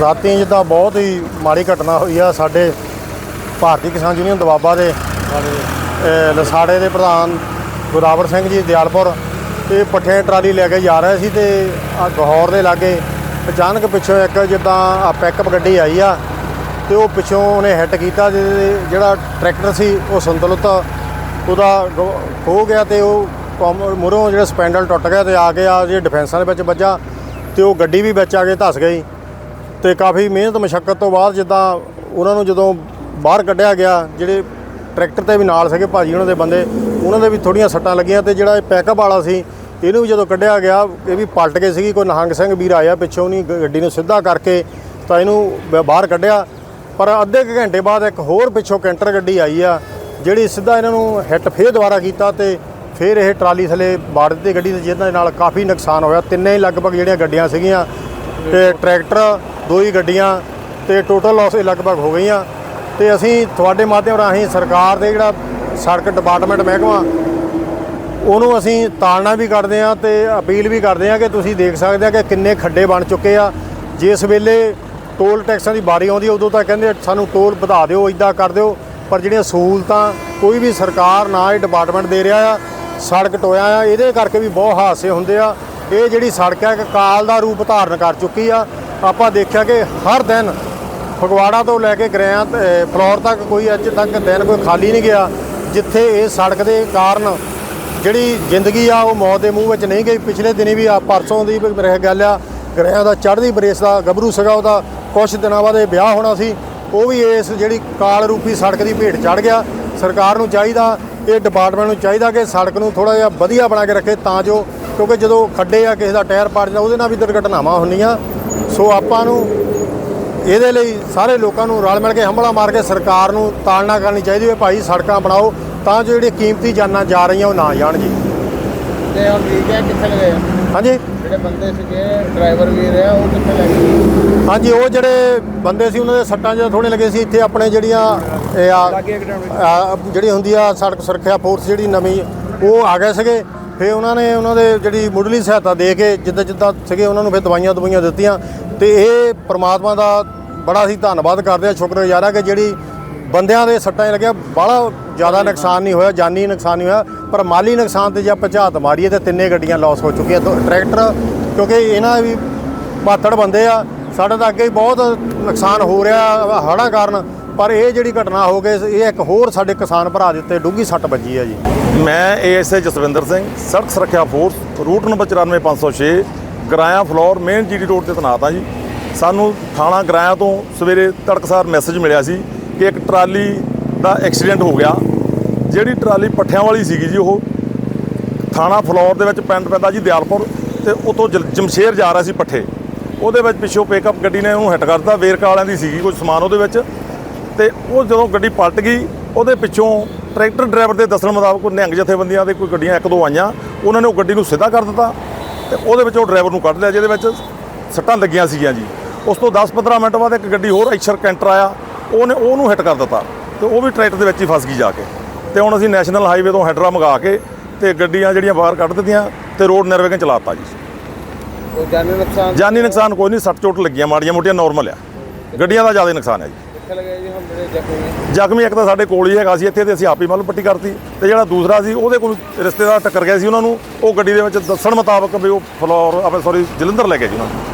ਰਾਤੀ ਜਿੱਦਾਂ ਬਹੁਤ ਹੀ ਮਾੜੀ ਘਟਨਾ ਹੋਈ ਆ, ਸਾਡੇ ਭਾਰਤੀ ਕਿਸਾਨ ਯੂਨੀਅਨ ਦਵਾਬਾ ਦੇ ਲਸਾੜੇ ਦੇ ਪ੍ਰਧਾਨ ਗੁਰਾਵਰ ਸਿੰਘ ਜੀ ਦਿਆਲਪੁਰ ਇਹ ਪੱਠੇ ਟਰਾਲੀ ਲੈ ਕੇ ਜਾ ਰਹੇ ਸੀ ਤੇ ਆ ਗਹੌਰ ਦੇ ਲਾਗੇ ਅਚਾਨਕ ਪਿੱਛੋਂ ਇੱਕ ਜਿੱਦਾਂ ਆ ਪਿਕਅਪ ਗੱਡੀ ਆਈ ਆ ਤੇ ਉਹ ਪਿੱਛੋਂ ਉਹਨੇ ਹਿੱਟ ਕੀਤਾ ਜਿਹਦੇ- ਜਿਹੜਾ ਟਰੈਕਟਰ ਸੀ ਉਹ ਸੰਤੁਲਿਤ ਉਹਦਾ ਗ- ਖੋ ਗਿਆ ਤੇ ਉਹ ਮੁਰੋਂ ਜਿਹੜਾ ਸਪੈਂਡਲ ਟੁੱਟ ਗਿਆ ਤੇ ਆ ਗਿਆ ਜੇ ਡਿਫੈਂਸਾਂ ਦੇ ਵਿੱਚ ਵੱਜਾ ਤੇ ਉਹ ਗੱਡੀ ਵੀ ਵਿੱਚ ਆ ਕੇ ਧਸ ਗਈ। ਤੇ ਕਾਫੀ ਮਿਹਨਤ ਮਸ਼ੱਕਤ ਤੋਂ ਬਾਅਦ ਜਿੱਦਾਂ ਉਹਨਾਂ ਨੂੰ ਜਦੋਂ ਬਾਹਰ ਕੱਢਿਆ ਗਿਆ, ਜਿਹੜੇ ਟਰੈਕਟਰ ਤੇ ਵੀ ਨਾਲ ਸੀਗੇ ਭਾਜੀ ਉਹਨਾਂ ਦੇ ਬੰਦੇ, ਉਹਨਾਂ ਦੇ ਵੀ ਥੋੜੀਆਂ ਸੱਟਾਂ ਲੱਗੀਆਂ ਤੇ ਜਿਹੜਾ ਇਹ ਪੈਕਅਪ ਵਾਲਾ ਸੀ, ਇਹਨੂੰ ਵੀ ਜਦੋਂ ਕੱਢਿਆ ਗਿਆ, ਇਹ ਵੀ ਪਲਟ ਗਏ ਸੀਗੀ, ਕੋਈ ਨਹੰਗ ਸਿੰਘ ਵੀਰ ਆਇਆ ਪਿੱਛੋਂ ਨਹੀਂ ਗੱਡੀ ਨੂੰ ਸਿੱਧਾ ਕਰਕੇ ਤਾਂ ਇਹਨੂੰ ਬ- ਬਾਹਰ ਕੱਢਿਆ। ਪਰ ਅੱਧੇ ਕੁ ਘੰਟੇ ਬਾਅਦ ਇੱਕ ਹੋਰ ਪਿੱਛੋਂ ਕੈਂਟਰ ਗੱਡੀ ਆਈ ਆ, ਜਿਹੜੀ ਸਿੱਧਾ ਇਹਨਾਂ ਨੂੰ ਹਿੱਟ ਫੇਰ ਦੁਬਾਰਾ ਕੀਤਾ ਤੇ ਫਿਰ ਇਹ ਟਰਾਲੀ ਥਲੇ ਬਾੜ ਦਿੱਤੀ ਗੱਡੀ ਤੇ, ਜਿਹਦੇ ਨਾਲ ਕਾਫੀ ਨੁਕਸਾਨ ਹੋਇਆ। ਤਿੰਨੇ ਹੀ ਲਗਭਗ ਜਿਹੜੀਆਂ ਗੱਡੀਆਂ ਸੀਗੀਆਂ ਤੇ ਟਰੈਕਟਰ, ਦੋ ਹੀ ਗੱਡੀਆਂ ਤੇ ਟੋਟਲ ਲਾਸ ਲਗਭਗ ਹੋ ਗਈਆਂ। ਤੇ ਅਸੀਂ ਤੁਹਾਡੇ ਮਾਧਿਅਮ ਰਾਹੀਂ ਸਰਕਾਰ ਦੇ ਜਿਹੜਾ ਸੜਕ ਡਿਪਾਰਟਮੈਂਟ ਮਹਿਕਮਾ, ਉਹਨੂੰ ਅਸੀਂ ਤਾਲਣਾ ਵੀ ਕਰਦੇ ਆ ਤੇ ਅਪੀਲ ਵੀ ਕਰਦੇ ਆ ਕਿ ਤੁਸੀਂ ਦੇਖ ਸਕਦੇ ਆ ਕਿ ਕਿੰਨੇ ਖੱਡੇ ਬਣ ਚੁੱਕੇ ਆ। ਜਿਸ ਵੇਲੇ ਟੋਲ ਟੈਕਸਾਂ ਦੀ ਬਾਰੀ ਆਉਂਦੀ, ਉਦੋਂ ਤਾਂ ਕਹਿੰਦੇ ਸਾਨੂੰ ਟੋਲ ਵਧਾ ਦਿਓ ਇਦਾਂ ਕਰ ਦਿਓ। ਪਰ ਜਿਹੜੀਆਂ ਸਹੂਲਤਾਂ ਕੋਈ ਵੀ ਸਰਕਾਰ ਨਾ ਇਹ ਡਿਪਾਰਟਮੈਂਟ ਦੇ ਰਿਹਾ ਆ, ਸੜਕ ਟੋਇਆ ਆ, ਇਹਦੇ ਕਰਕੇ ਵੀ ਬਹੁਤ ਹਾਦਸੇ ਹੁੰਦੇ ਆ। ਇਹ ਜਿਹੜੀ ਸੜਕ ਹੈ, ਇੱਕ ਕਾਲ ਦਾ ਰੂਪ ਧਾਰਨ ਕਰ ਚੁੱਕੀ ਆ। ਆਪਾਂ ਦੇਖਿਆ ਕਿ ਹਰ ਦਿਨ ਫਗਵਾੜਾ ਤੋਂ ਲੈ ਕੇ ਗਰਿਆਂ ਤੇ ਫਲੋਰ ਤੱਕ ਕੋਈ ਅੱਜ ਤੱਕ ਦਿਨ ਕੋਈ ਖਾਲੀ ਨਹੀਂ ਗਿਆ, ਜਿੱਥੇ ਇਹ ਸੜਕ ਦੇ ਕਾਰਨ ਜਿਹੜੀ ਜ਼ਿੰਦਗੀ ਆ, ਉਹ ਮੌਤ ਦੇ ਮੂੰਹ ਵਿੱਚ ਨਹੀਂ ਗਈ। ਪਿਛਲੇ ਦਿਨੀ ਵੀ ਆ, ਪਰਸੋਂ ਦੀ ਵੀ ਗੱਲ ਆ ਗਰਿਆਂ ਦਾ ਚੜ੍ਹਦੀ ਬਰੇਸ ਦਾ ਗੱਭਰੂ ਸੀਗਾ ਉਹਦਾ ਕੁਝ ਦਿਨਾਂ ਬਾਅਦ ਇਹ ਵਿਆਹ ਹੋਣਾ ਸੀ। ਉਹ ਵੀ ਇਸ ਜਿਹੜੀ ਕਾਲ ਰੂਪੀ ਸੜਕ ਦੀ ਭੇਟ ਚੜ ਗਿਆ। ਸਰਕਾਰ ਨੂੰ ਚਾਹੀਦਾ, ਇਹ ਡਿਪਾਰਟਮੈਂਟ ਨੂੰ ਚਾਹੀਦਾ ਕਿ ਸੜਕ ਨੂੰ ਥੋੜਾ ਜਿਹਾ ਵਧੀਆ ਬਣਾ ਕੇ ਰੱਖੇ, ਤਾਂ ਜੋ ਕਿਉਂਕਿ ਜਦੋਂ ਖੱਡੇ ਆ ਕਿਸੇ ਦਾ ਟਾਇਰ ਪਾੜ ਜਾਂਦਾ ਉਹਦੇ ਨਾਲ ਵੀ ਦੁਰਘਟਨਾਵਾਂ ਹੁੰਦੀਆਂ। ਸੋ ਆਪਾਂ ਨੂੰ ਇਹਦੇ ਲਈ ਸਾਰੇ ਲੋਕਾਂ ਨੂੰ ਰਲ ਮਿਲ ਕੇ ਹੰਭਲਾ ਮਾਰ ਕੇ ਸਰਕਾਰ ਨੂੰ ਤਾਲਣਾ ਕਰਨੀ ਚਾਹੀਦੀ ਹੈ ਭਾਈ ਸੜਕਾਂ ਬਣਾਓ ਤਾਂ ਜੋ ਜਿਹੜੀਆਂ ਕੀਮਤੀ ਜਾਨਾਂ ਜਾ ਰਹੀਆਂ ਉਹ ਨਾ ਜਾਣ ਜੀ। ਤੇ ਹੁਣ ਠੀਕ ਹੈ ਕਿੱਥੇ ਲਗੇ ਆ? ਹਾਂਜੀ? ਜਿਹੜੇ ਬੰਦੇ ਸੀਗੇ ਡਰਾਈਵਰ ਵੀਰ ਆ ਉਹ ਕਿੱਥੇ ਲੈ ਗਏ? ਹਾਂਜੀ ਉਹ ਜਿਹੜੇ ਬੰਦੇ ਸੀ ਉਹਨਾਂ ਦੇ ਸੱਟਾਂ ਜਿਹੜਾ ਥੋੜੇ ਲੱਗੇ ਸੀ। ਇੱਥੇ ਆਪਣੇ ਜਿਹੜੀਆਂ ਜਿਹੜੀ ਹੁੰਦੀ ਆ ਸੜਕ ਸੁਰੱਖਿਆ ਫੋਰਸ ਜਿਹੜੀ ਨਵੀਂ ਉਹ ਆ ਗਏ ਸੀਗੇ। ਫਿਰ ਉਹਨਾਂ ਨੇ ਉਹਨਾਂ ਦੇ ਜਿਹੜੀ ਮੁੱਢਲੀ ਸਹਾਇਤਾ ਦੇ ਕੇ ਜਿੱਦਾਂ ਜਿੱਦਾਂ ਸੀਗੇ ਉਹਨਾਂ ਨੂੰ ਫਿਰ ਦਵਾਈਆਂ ਦਵਾਈਆਂ ਦਿੱਤੀਆਂ ਤੇ ਇਹ ਪ੍ਰਮਾਤਮਾ ਦਾ ਬੜਾ ਅਸੀਂ ਧੰਨਵਾਦ ਕਰਦੇ ਹਾਂ, ਸ਼ੁਕਰਗੁਜ਼ਾਰ ਆ ਕਿ ਜਿਹੜੀ ਬੰਦਿਆਂ ਦੇ ਸੱਟਾਂ ਲੱਗਿਆ ਬੜਾ ਜ਼ਿਆਦਾ ਨੁਕਸਾਨ ਨਹੀਂ ਹੋਇਆ, ਜਾਨੀ ਨੁਕਸਾਨ ਨਹੀਂ ਹੋਇਆ, ਪਰ ਮਾਲੀ ਨੁਕਸਾਨ ਤੇ ਜੇ ਆਪਾਂ ਝਾਤ ਮਾਰੀਏ ਤੇ ਤਿੰਨੇ ਗੱਡੀਆਂ ਲਾਸ ਹੋ ਚੁੱਕੀਆਂ। ਤੋਂ ਟਰੈਕਟਰ, ਕਿਉਂਕਿ ਇਹਨਾਂ ਵੀ ਪਾਤੜ ਬੰਦੇ ਆ, ਸਾਡੇ ਤਾਂ ਅੱਗੇ ਬਹੁਤ ਨੁਕਸਾਨ ਹੋ ਰਿਹਾ, ਹੜ੍ਹਾਂ ਕਾਰਨ ਪਰ ਇਹ ਜਿਹੜੀ ਘਟਨਾ ਹੋ ਗਈ, ਇਹ ਇੱਕ ਹੋਰ ਸਾਡੇ ਕਿਸਾਨ ਭਰਾ ਦੇ ਉੱਤੇ ਡੂੰਘੀ ਸੱਟ ਵੱਜੀ ਹੈ ਜੀ। ਮੈਂ ਏਐਸਏ ਜਸਵਿੰਦਰ ਸਿੰਘ, ਸੜਕ ਸੁਰੱਖਿਆ force, route number 94506 Goraya Phillaur, main GT road ਤੇ ਤੈਨਾਤ ਹਾਂ ਜੀ। ਸਾਨੂੰ ਥਾਣਾ ਗਰਾਇਆ ਤੋਂ ਸਵੇਰੇ ਤੜਕਸਾਰ ਮੈਸੇਜ ਮਿਲਿਆ ਸੀ ਕਿ ਇੱਕ ਟਰਾਲੀ ਦਾ ਐਕਸੀਡੈਂਟ ਹੋ ਗਿਆ। ਜਿਹੜੀ ਟਰਾਲੀ ਪੱਠਿਆਂ ਵਾਲੀ ਸੀਗੀ ਜੀ ਉਹ ਥਾਣਾ ਫਲੋਰ ਦੇ ਵਿੱਚ ਪਿੰਡ ਪੈਂਦਾ ਜੀ ਦਿਆਲਪੁਰ ਤੇ ਉਤੋਂ ਜਲ- ਜਮਸ਼ੇਰ ਜਾ ਰਿਹਾ ਸੀ ਪੱਠੇ। ਉਹਦੇ ਵਿੱਚ ਪਿੱਛੋਂ ਪਿਕਅਪ ਗੱਡੀ ਨੇ ਉਹਨੂੰ ਹਿੱਟ ਕਰ ਦਿੱਤਾ, ਵੇਰਕਾ ਵਾਲਿਆਂ ਦੀ ਸੀਗੀ ਕੁਝ ਸਮਾਨ ਉਹਦੇ ਵਿੱਚ। ਤੇ ਉਹ ਜਦੋਂ ਗੱਡੀ ਪਲਟ ਗਈ ਉਹਦੇ ਪਿੱਛੋਂ ਟਰੈਕਟਰ ਡਰਾਈਵਰ ਦੇ ਦੱਸਣ ਮੁਤਾਬਕ ਉਹ ਨਿਹੰਗ ਜਥੇਬੰਦੀਆਂ ਦੇ ਕੋਈ ਗੱਡੀਆਂ ਇੱਕ ਦੋ ਆਈਆਂ ਉਹਨਾਂ ਨੇ ਉਹ ਗੱਡੀ ਨੂੰ ਸਿੱਧਾ ਕਰ ਦਿੱਤਾ ਤੇ ਉਹਦੇ ਵਿੱਚ ਉਹ ਡਰਾਈਵਰ ਨੂੰ ਕੱਢ ਲਿਆ ਜਿਹਦੇ ਵਿੱਚ ਸੱਟਾਂ ਲੱਗੀਆਂ ਸੀਗੀਆਂ ਜੀ। ਉਸ ਤੋਂ 10-15 ਮਿੰਟ ਬਾਅਦ ਇੱਕ ਗੱਡੀ ਹੋਰ ਐਕਸ਼ਰ ਕੈਂਟਰ ਆਇਆ ਉਹਨੇ ਉਹਨੂੰ ਹਿੱਟ ਕਰ ਦਿੱਤਾ ਤੇ ਉਹ ਵੀ ਟਰੈਕਟਰ ਦੇ ਵਿੱਚ ਹੀ ਫਸ ਗਈ ਜਾ ਕੇ। ਤੇ ਹੁਣ ਅਸੀਂ ਨੈਸ਼ਨਲ ਹਾਈਵੇ ਤੋਂ ਹੈਡਰਾ ਮੰਗਾ ਕੇ ਤੇ ਗੱਡੀਆਂ ਜਿਹੜੀਆਂ ਬਾਹਰ ਕੱਢ ਦਿੱਤੀਆਂ ਤੇ ਰੋਡ ਨਿਰਵਿਘਨ ਚਲਾਤਾ ਜੀ। ਕੋਈ ਜਾਨੀ ਨੁਕਸਾਨ? ਜਾਨੀ ਨੁਕਸਾਨ ਕੋਈ ਨਹੀਂ ਸੱਟ ਚੋਟ ਲੱਗੀਆਂ ਮਾੜੀਆਂ ਮੋਟੀਆਂ ਨਾਰਮਲ ਆ। ਗੱਡੀਆਂ ਦਾ ਜ਼ਿਆਦਾ ਨੁਕਸਾਨ ਹੈ ਜੀ? ਜ਼ਖਮੀ ਇੱਕ ਤਾਂ ਸਾਡੇ ਕੋਲ ਹੀ ਹੈਗਾ ਸੀ, ਇੱਥੇ ਤੇ ਅਸੀਂ ਆਪ ਹੀ ਮਤਲਬ ਪੱਟੀ ਕਰਤੀ। ਤੇ ਜਿਹੜਾ ਦੂਸਰਾ ਸੀ, ਉਹਦੇ ਕੋਲ ਰਿਸ਼ਤੇਦਾਰ ਟੱਕਰ ਗਿਆ ਸੀ ਉਹਨਾਂ ਨੂੰ। ਉਹ ਗੱਡੀ ਦੇ ਵਿੱਚ ਦੱਸਣ ਮੁਤਾਬਕ ਵੀ ਉਹ ਫਲੋਰ ਆਪਣੇ ਸੌਰੀ ਜਲੰਧਰ ਲੈ ਕੇ ਜੀ ਉਹਨਾਂ ਨੂੰ।